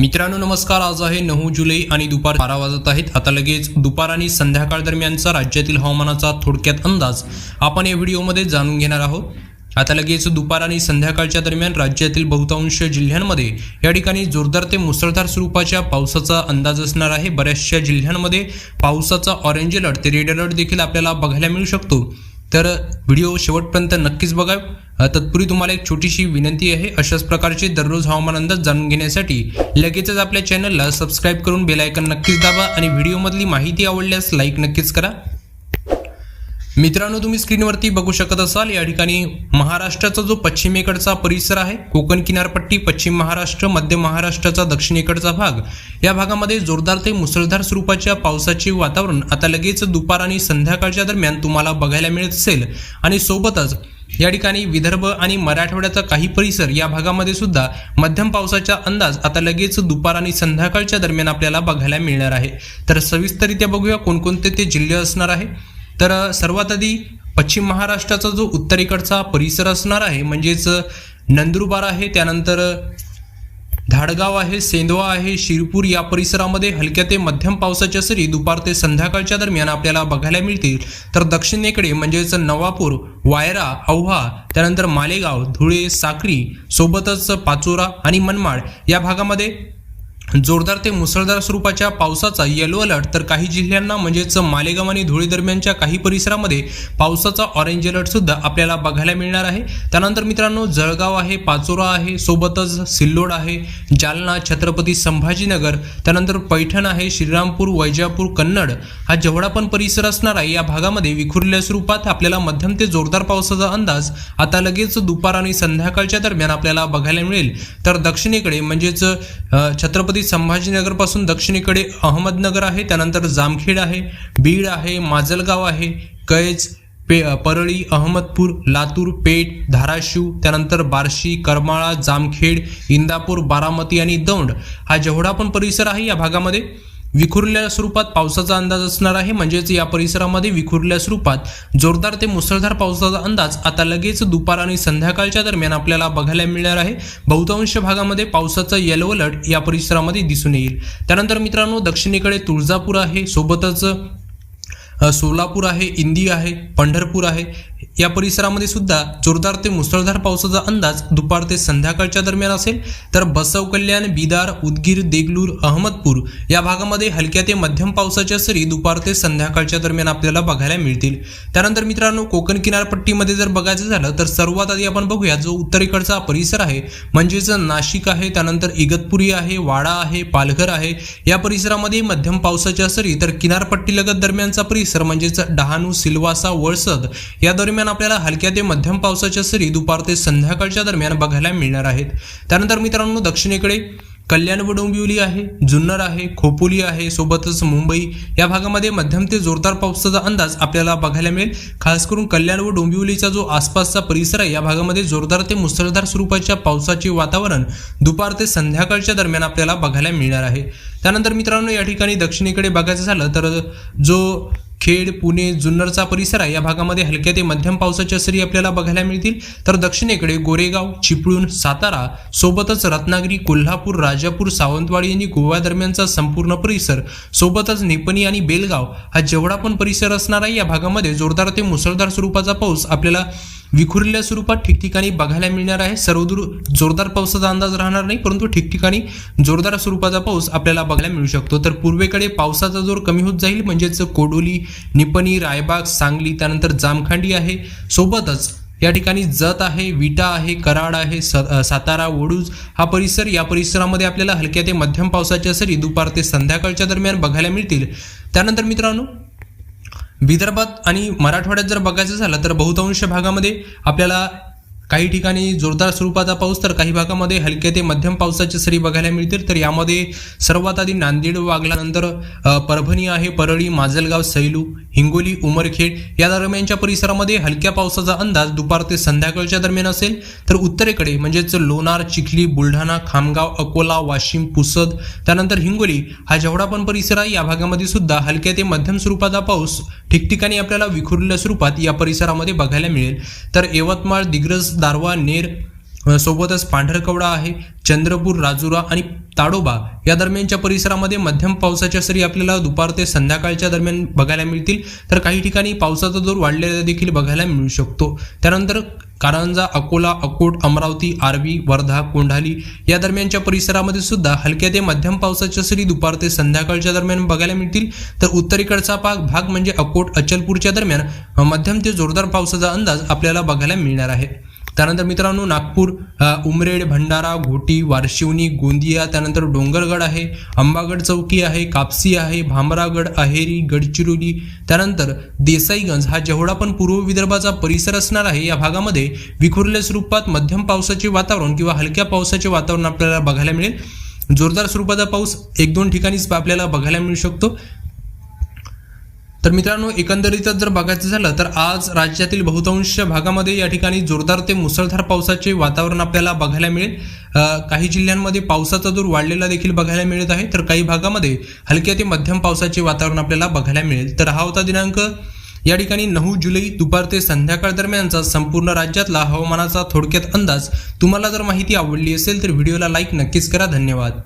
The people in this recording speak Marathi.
मित्रांनो नमस्कार. आज आहे नऊ जुलै आणि दुपार बारा वाजत आहेत. आता लगेच दुपार आणि संध्याकाळ दरम्यानचा राज्यातील हवामानाचा थोडक्यात अंदाज आपण या व्हिडिओमध्ये जाणून घेणार आहोत. आता लगेच दुपार आणि संध्याकाळच्या दरम्यान राज्यातील बहुतांश जिल्ह्यांमध्ये या ठिकाणी जोरदार ते मुसळधार स्वरूपाच्या पावसाचा अंदाज असणार आहे. बऱ्याचशा जिल्ह्यांमध्ये पावसाचा ऑरेंज अलर्ट ते रेड अलर्ट देखील आपल्याला बघायला मिळू शकतो. तर व्हिडिओ शेवटपर्यंत नक्कीच बघा. तत्पूर्वी तुम्हाला एक छोटीशी विनंती आहे. अशाच प्रकारचे दररोज हवामान अंदाज जाणून घेण्यासाठी लगेचच आपल्या चॅनलला सबस्क्राईब करून बेल आयकन नक्कीच दाबा आणि व्हिडिओमधली माहिती आवडल्यास लाईक नक्कीच करा. मित्रांनो तुम्ही स्क्रीनवरती बघू शकत असाल या ठिकाणी महाराष्ट्राचा जो पश्चिमेकडचा परिसर आहे कोकण किनारपट्टी पश्चिम महाराष्ट्र मध्य महाराष्ट्राचा दक्षिणेकडचा भाग या भागामध्ये जोरदार ते मुसळधार स्वरूपाच्या पावसाचे वातावरण. आता लगेच दुपार आणि संध्याकाळच्या दरम्यान तुम्हाला बघायला मिळत असेल. आणि सोबतच या ठिकाणी विदर्भ आणि मराठवाड्याचा काही परिसर या भागामध्ये सुद्धा मध्यम पावसाचा अंदाज आता लगेच दुपार आणि संध्याकाळच्या दरम्यान आपल्याला बघायला मिळणार आहे. तर सविस्तरित्या बघूया कोणकोणते ते जिल्हे असणार आहे. तर सर्वात आधी पश्चिम महाराष्ट्राचा जो उत्तरेकडचा परिसर असणार आहे म्हणजेच नंदुरबार आहे त्यानंतर धाडगाव आहे सेंदवा आहे शिरपूर या परिसरामध्ये हलक्या ते मध्यम पावसाच्या सरी दुपार ते संध्याकाळच्या दरम्यान आपल्याला बघायला मिळतील. तर दक्षिणेकडे म्हणजेच नवापूर वायरा औहा त्यानंतर मालेगाव धुळे साक्री सोबतच पाचोरा आणि मनमाड या भागामध्ये जोरदार ते मुसळधार स्वरूपाच्या पावसाचा येलो अलर्ट तर काही जिल्ह्यांना म्हणजेच मालेगाव आणि धुळे दरम्यानच्या काही परिसरामध्ये पावसाचा ऑरेंज अलर्ट सुद्धा आपल्याला बघायला मिळणार आहे. त्यानंतर मित्रांनो जळगाव आहे पाचोरा आहे सोबतच सिल्लोड आहे जालना छत्रपती संभाजीनगर त्यानंतर पैठण आहे श्रीरामपूर वैजापूर कन्नड. हा जेवढा पण परिसर असणार आहे या भागामध्ये विखुरलेल्या स्वरूपात आपल्याला मध्यम ते जोरदार पावसाचा अंदाज आता लगेच दुपार आणि संध्याकाळच्या दरम्यान आपल्याला बघायला मिळेल. तर दक्षिणेकडे म्हणजेच छत्रपती संभाजीनगरपासून दक्षिणेकडे अहमदनगर आहे त्यानंतर जामखेड आहे बीड आहे माजलगाव आहे कैज पे परळी अहमदपूर लातूर पेठ धाराशिव त्यानंतर बार्शी करमाळा जामखेड इंदापूर बारामती आणि दौंड हा जेवढा पण परिसर आहे या भागामध्ये विखुरलेल्या स्वरूपात पावसाचा अंदाज असणार आहे. म्हणजेच या परिसरामध्ये विखुरलेल्या स्वरूपात जोरदार ते मुसळधार पावसाचा अंदाज आता लगेच दुपार आणि संध्याकाळच्या दरम्यान आपल्याला बघायला मिळणार आहे. बहुतांश भागामध्ये पावसाचा येलो अलर्ट या परिसरामध्ये दिसून येईल. त्यानंतर मित्रांनो दक्षिणेकडे तुळजापूर आहे. सोबतच सोलापूर आहे इंदी आहे पंढरपूर आहे. या परिसरामध्ये सुद्धा जोरदार ते मुसळधार पावसाचा अंदाज दुपार ते संध्याकाळच्या दरम्यान असेल. तर बसव कल्याण बिदार उदगीर देगलूर अहमदपूर या भागामध्ये हलक्या ते मध्यम पावसाच्या सरी दुपार ते संध्याकाळच्या दरम्यान आपल्याला बघायला मिळतील. त्यानंतर मित्रांनो कोकण किनारपट्टीमध्ये जर बघायचं झालं तर सर्वात आधी आपण बघूया जो उत्तरेकडचा परिसर आहे म्हणजेच नाशिक आहे त्यानंतर इगतपुरी आहे वाडा आहे पालघर आहे. या परिसरामध्ये मध्यम पावसाच्या सरी तर किनारपट्टीलगत दरम्यानचा परिसर म्हणजेच डहाणू सिल्वासा वळसद या दरम्यान दरम्यान आपल्याला हलक्या ते मध्यम पावसाच्या सरी दुपार ते संध्याकाळच्या दरम्यान बघायला मिळणार आहेत. त्यानंतर मित्रांनो दक्षिणेकडे कल्याण व डोंबिवली आहे जुन्नर आहे खोपोली आहे सोबतच मुंबई या भागामध्ये मध्यम ते जोरदार पावसाचा अंदाज आपल्याला बघायला मिळेल. खास करून कल्याण व डोंबिवलीचा जो आसपासचा परिसर आहे या भागामध्ये जोरदार ते मुसळधार स्वरूपाच्या पावसाचे वातावरण दुपार ते संध्याकाळच्या दरम्यान आपल्याला बघायला मिळणार आहे. त्यानंतर मित्रांनो या ठिकाणी दक्षिणेकडे बघायचं झालं तर जो खेड पुणे जुन्नरचा परिसर आहे. या भागामध्ये हलक्या ते मध्यम पावसाच्या सरी आपल्याला बघायला मिळतील. तर दक्षिणेकडे गोरेगाव चिपळूण सातारा सोबतच रत्नागिरी कोल्हापूर राजापूर सावंतवाडी आणि गोवा दरम्यानचा संपूर्ण परिसर सोबतच निपणी आणि बेलगाव हा जेवढा पण परिसर असणार आहे या भागामध्ये जोरदार ते मुसळधार स्वरूपाचा पाऊस आपल्याला विखुरलेल्या स्वरूपात ठिकठिकाणी बघायला मिळणार आहे. सर्वदूर जोरदार पावसाचा अंदाज राहणार नाही परंतु ठिकठिकाणी जोरदार स्वरूपाचा पाऊस आपल्याला बघायला मिळू शकतो. तर पूर्वेकडे पावसाचा जोर कमी होत जाईल म्हणजेच कोडोली निपणी रायबाग सांगली त्यानंतर जामखांडी आहे. सोबतच या ठिकाणी जत आहे विटा आहे कराड आहे स सातारा वडूज हा परिसर या परिसरामध्ये आपल्याला हलक्या ते मध्यम पावसाच्या सरी दुपार ते संध्याकाळच्या दरम्यान बघायला मिळतील. त्यानंतर मित्रांनो विदर्भात आणि मराठवाड्यात जर बघायचं झालं तर बहुतांश भागामध्ये आपल्याला काही ठिकाणी जोरदार स्वरूपाचा पाऊस तर काही भागामध्ये हलक्या ते मध्यम पावसाच्या सरी बघायला मिळतील. तर यामध्ये सर्वात आधी नांदेड वागल्यानंतर परभणी आहे परळी माजलगाव सैलू हिंगोली उमरखेड या दरम्यानच्या परिसरामध्ये हलक्या पावसाचा अंदाज दुपार ते संध्याकाळच्या दरम्यान असेल. तर उत्तरेकडे म्हणजेच लोणार चिखली बुलढाणा खामगाव अकोला वाशिम पुसद त्यानंतर हिंगोली हा जेवढा पण परिसर आहे या भागामध्ये सुद्धा हलक्या ते मध्यम स्वरूपाचा पाऊस ठिकठिकाणी आपल्याला विखुरलेल्या स्वरूपात या परिसरामध्ये बघायला मिळेल. तर यवतमाळ दिग्रस दारवा नेर सोबतच पांढरकवडा आहे चंद्रपूर राजुरा आणि ताडोबा या दरम्यानच्या परिसरामध्ये मध्यम पावसाच्या सरी आपल्याला दुपार ते संध्याकाळच्या दरम्यान बघायला मिळतील. तर काही ठिकाणी पावसाचा जोर वाढलेला देखील बघायला मिळू शकतो. त्यानंतर कारंजा अकोला अकोट अमरावती आर्वी वर्धा कोंढाली या दरम्यानच्या परिसरामध्ये सुद्धा हलक्या ते मध्यम पावसाच्या सरी दुपार ते संध्याकाळच्या दरम्यान बघायला मिळतील. तर उत्तरेकडचा भाग भाग म्हणजे अकोट अचलपूरच्या दरम्यान मध्यम ते जोरदार पावसाचा अंदाज आपल्याला बघायला मिळणार आहे. त्यानंतर मित्रांनो नागपूर उमरेड भंडारा घोटी वारशिवनी गोंदिया त्यानंतर डोंगरगड आहे अंबागड चौकी आहे कापसी आहे भामरागड अहेरी गडचिरोली त्यानंतर देसाईगंज हा जेवढा पण पूर्व विदर्भाचा परिसर असणार आहे या भागामध्ये विखुरल्या स्वरूपात मध्यम पावसाचे वातावरण किंवा हलक्या पावसाचे वातावरण आपल्याला बघायला मिळेल. जोरदार स्वरूपाचा पाऊस एक दोन ठिकाणीच आपल्याला बघायला मिळू शकतो. तर मित्रांनो एकंदरीतच जर बघायचं झालं तर आज राज्यातील बहुतांश भागामध्ये या ठिकाणी जोरदार ते मुसळधार पावसाचे वातावरण आपल्याला बघायला मिळेल. काही जिल्ह्यांमध्ये पावसाचा जोर वाढलेला देखील बघायला मिळत आहे. तर काही भागामध्ये हलक्या ते मध्यम पावसाचे वातावरण आपल्याला बघायला मिळेल. तर हा होता दिनांक. या ठिकाणी नऊ जुलै दुपार ते संध्याकाळ दरम्यानचा संपूर्ण राज्यातला हवामानाचा थोडक्यात अंदाज. तुम्हाला जर माहिती आवडली असेल तर व्हिडिओला लाईक नक्कीच करा. धन्यवाद.